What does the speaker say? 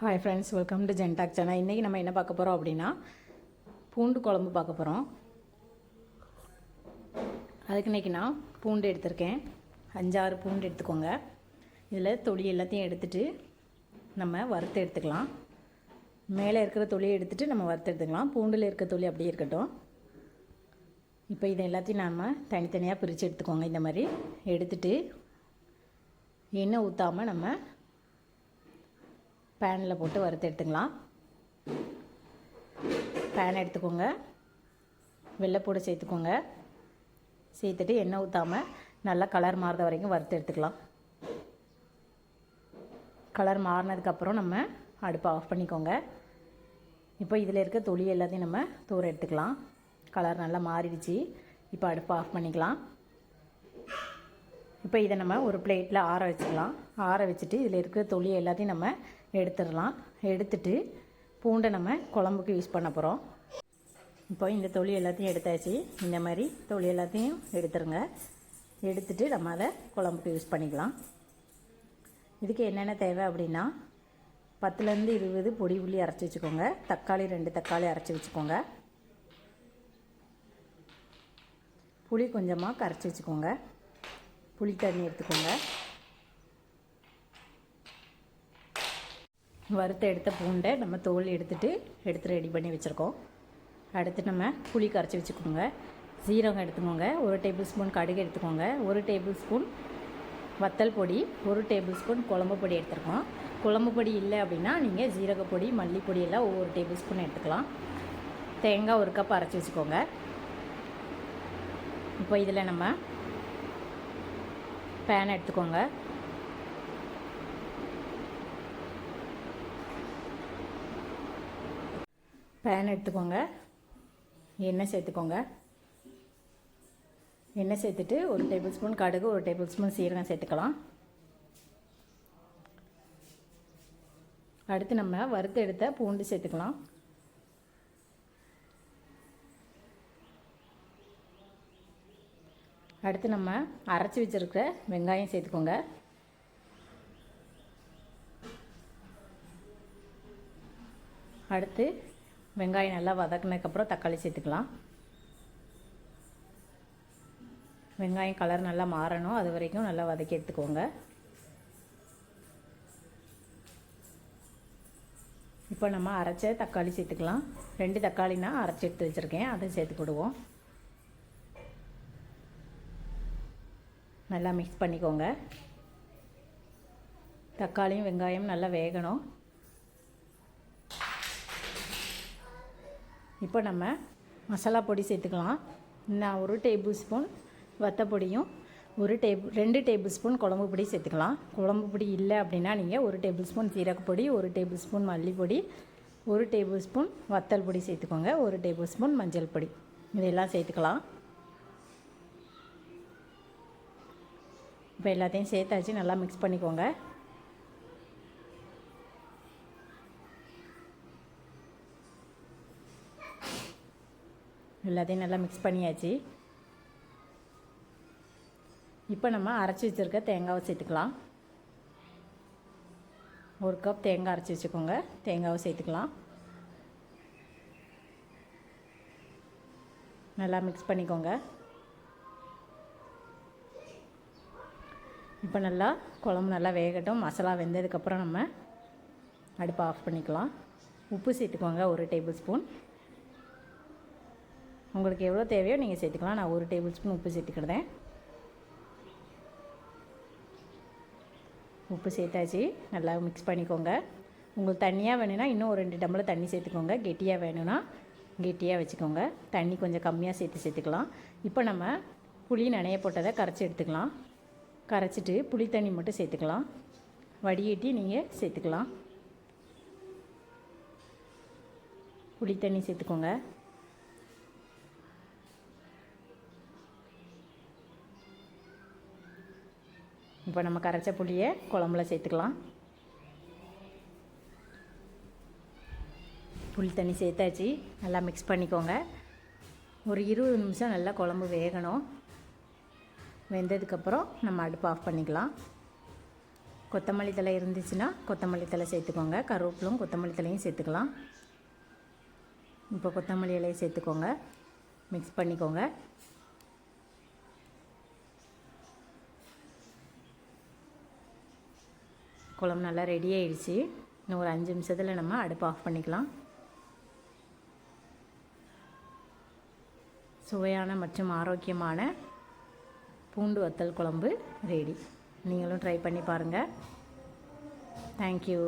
Hi friends welcome to Gentalk channel இன்றைக்கி நம்ம என்ன பார்க்க போகிறோம் அப்படின்னா பூண்டு குழம்பு பார்க்க போகிறோம் அதுக்கு இன்றைக்கி நான் பூண்டு எடுத்திருக்கேன். அஞ்சாறு பூண்டு எடுத்துக்கோங்க. இதில் தொளி எல்லாத்தையும் எடுத்துட்டு நம்ம வறுத்து எடுத்துக்கலாம். மேலே இருக்கிற தொழியை எடுத்துகிட்டு நம்ம வறுத்து எடுத்துக்கலாம். பூண்டில் இருக்க தொலி அப்படியே இருக்கட்டும். இப்போ இதை எல்லாத்தையும் நம்ம தனித்தனியாக பிரித்து எடுத்துக்கோங்க. இந்த மாதிரி எடுத்துகிட்டு எண்ணெய் ஊற்றாமல் நம்ம பேனில் போட்டு வறுத்து எடுத்துக்கலாம். பேன் எடுத்துக்கோங்க. வெள்ளைப்பூடை சேர்த்துக்கோங்க. சேர்த்துட்டு எண்ணெய் ஊற்றாமல் நல்லா கலர் மாறுற வரைக்கும் வறுத்து எடுத்துக்கலாம். கலர் மாறினதுக்கப்புறம் நம்ம அடுப்பை ஆஃப் பண்ணிக்கோங்க. இப்போ இதில் இருக்க தொளி எல்லாத்தையும் நம்ம தூர எடுத்துக்கலாம். கலர் நல்லா மாறிடுச்சு. இப்போ அடுப்பை ஆஃப் பண்ணிக்கலாம். இப்போ இதை நம்ம ஒரு பிளேட்டில் ஆற வச்சுக்கலாம். ஆற வச்சுட்டு இதில் இருக்கிற தொளி எல்லாத்தையும் நம்ம எடுத்துடலாம். எடுத்துட்டு பூண்டை நம்ம குழம்புக்கு யூஸ் பண்ண போகிறோம் இப்போ இந்த தொளி எல்லாத்தையும் எடுத்தாச்சு. இந்த மாதிரி தொளி எல்லாத்தையும் எடுத்துருங்க. எடுத்துட்டு நம்ம அதை குழம்புக்கு யூஸ் பண்ணிக்கலாம். இதுக்கு என்னென்ன தேவை அப்படின்னா பத்துலேருந்து இருபது பொடி புள்ளி அரைச்சி வச்சுக்கோங்க. தக்காளி ரெண்டு தக்காளி அரைச்சி வச்சுக்கோங்க. புளி கொஞ்சமாக கரைச்சி வச்சுக்கோங்க. புளி தண்ணி எடுத்துக்கோங்க. வறுத்த எடுத்த பூண்டை நம்ம தோல் எடுத்துட்டு எடுத்து ரெடி பண்ணி வச்சுருக்கோம். அடுத்து நம்ம புளி கரைச்சி வச்சுக்கோங்க. சீரகம் எடுத்துக்கோங்க. ஒரு டேபிள் ஸ்பூன் கடுகு எடுத்துக்கோங்க. ஒரு டேபிள் ஸ்பூன் வத்தல் பொடி ஒரு டேபிள் ஸ்பூன் குழம்பு பொடி எடுத்துருக்கோம். குழம்பு பொடி இல்லை அப்படின்னா நீங்கள் ஜீரகப்பொடி மல்லிப்பொடி எல்லாம் ஒவ்வொரு டேபிள் ஸ்பூன் எடுத்துக்கலாம். தேங்காய் ஒரு கப் அரைச்சி வச்சுக்கோங்க. இப்போ இதில் நம்ம பேன் எடுத்துக்கோங்க. பேன் எடுத்துக்கோங்க. எண்ணெய் சேர்த்துக்கோங்க. எண்ணெய் சேர்த்துட்டு ஒரு டேபிள் ஸ்பூன் கடுகு ஒரு டேபிள் ஸ்பூன் சீரகம் சேர்த்துக்கலாம். அடுத்து நம்ம வறுத்து எடுத்த பூண்டு சேர்த்துக்கலாம். அடுத்து நம்ம அரைச்சி வச்சுருக்கிற வெங்காயம் சேர்த்துக்கோங்க. அடுத்து வெங்காயம் நல்லா வதக்குனதுக்கப்புறம் தக்காளி சேர்த்துக்கலாம். வெங்காயம் கலர் நல்லா மாறணும். அது வரைக்கும் நல்லா வதக்கி எடுத்துக்கோங்க. இப்போ நம்ம அரைச்ச தக்காளி சேர்த்துக்கலாம். ரெண்டு தக்காளினா அரைச்சி எடுத்து வச்சுருக்கேன். அதை சேர்த்துக்கிடுவோம் நல்லா மிக்ஸ் பண்ணிக்கோங்க. தக்காளியும் வெங்காயம் நல்லா வேகணும். இப்போ நம்ம மசாலா பொடி சேர்த்துக்கலாம். நான் ஒரு டேபிள் ஸ்பூன் வத்தப்பொடியும் ஒரு டேபிள் ரெண்டு டேபிள் ஸ்பூன் குழம்பு பொடி சேர்த்துக்கலாம். குழம்பு பொடி இல்லை அப்படின்னா நீங்கள் ஒரு டேபிள் ஸ்பூன் சீரகப்பொடி ஒரு டேபிள் ஸ்பூன் மல்லிப்பொடி ஒரு டேபிள் ஸ்பூன் வத்தல் பொடி சேர்த்துக்கோங்க ஒரு டேபிள் ஸ்பூன் மஞ்சள் பொடி. இதெல்லாம் சேர்த்துக்கலாம். இப்போ எல்லாத்தையும் சேர்த்தாச்சு நல்லா மிக்ஸ் பண்ணிக்கோங்க. எல்லாத்தையும் நல்லா மிக்ஸ் பண்ணியாச்சு. இப்போ நம்ம அரைச்சி வச்சுருக்க தேங்காவை சேர்த்துக்கலாம். ஒரு கப் தேங்காய் அரைச்சி வச்சுக்கோங்க. தேங்காவை சேர்த்துக்கலாம். நல்லா மிக்ஸ் பண்ணிக்கோங்க. இப்போ நல்லா குழம்பு நல்லா வேகட்டும். மசாலா வெந்ததுக்கப்புறம் நம்ம அடுப்பை ஆஃப் பண்ணிக்கலாம். உப்பு சேர்த்துக்கோங்க ஒரு டேபிள் ஸ்பூன் உங்களுக்கு எவ்வளோ தேவையோ நீங்கள் சேர்த்துக்கலாம். நான் ஒரு டேபிள் ஸ்பூன் உப்பு சேர்த்துக்கிடுதேன் உப்பு சேர்த்தாச்சு. நல்லா மிக்ஸ் பண்ணிக்கோங்க. உங்களுக்கு தண்ணியாக வேணும்னா இன்னும் ஒரு ரெண்டு டம்ளர் தண்ணி சேர்த்துக்கோங்க. கெட்டியாக வேணும்னா கெட்டியாக வச்சுக்கோங்க. தண்ணி கொஞ்சம் கம்மியாக சேர்த்து சேர்த்துக்கலாம். இப்போ நம்ம புளி நனைய போட்டதை கரைச்சி எடுத்துக்கலாம். கரைச்சிட்டு புளி தண்ணி மட்டும் சேர்த்துக்கலாம். வடிகட்டி நீங்கள் சேர்த்துக்கலாம். புளி தண்ணி சேர்த்துக்கோங்க. இப்போ நம்ம கரைச்ச புளியை குழம்புல சேர்த்துக்கலாம். புளி தண்ணி சேர்த்தாச்சு. நல்லா மிக்ஸ் பண்ணிக்கோங்க. ஒரு இருபது நிமிஷம் நல்லா குழம்பு வேகணும். வெந்ததுக்கப்புறம் நம்ம அடுப்பு ஆஃப் பண்ணிக்கலாம். கொத்தமல்லி தழை இருந்துச்சுன்னா கொத்தமல்லி தழை சேர்த்துக்கோங்க. கருவேப்பிலும் கொத்தமல்லி தழையும் சேர்த்துக்கலாம். இப்போ கொத்தமல்லி இலையை சேர்த்துக்கோங்க. மிக்ஸ் பண்ணிக்கோங்க. குழம்பு நல்லா ரெடி ஆயிடுச்சு. இன்னும் ஒரு அஞ்சு நிமிஷத்தில் நம்ம அடுப்பு ஆஃப் பண்ணிக்கலாம். சுவையான மற்றும் ஆரோக்கியமான பூண்டு வத்தல் குழம்பு ரெடி நீங்களும் ட்ரை பண்ணி பாருங்கள் தேங்க்யூ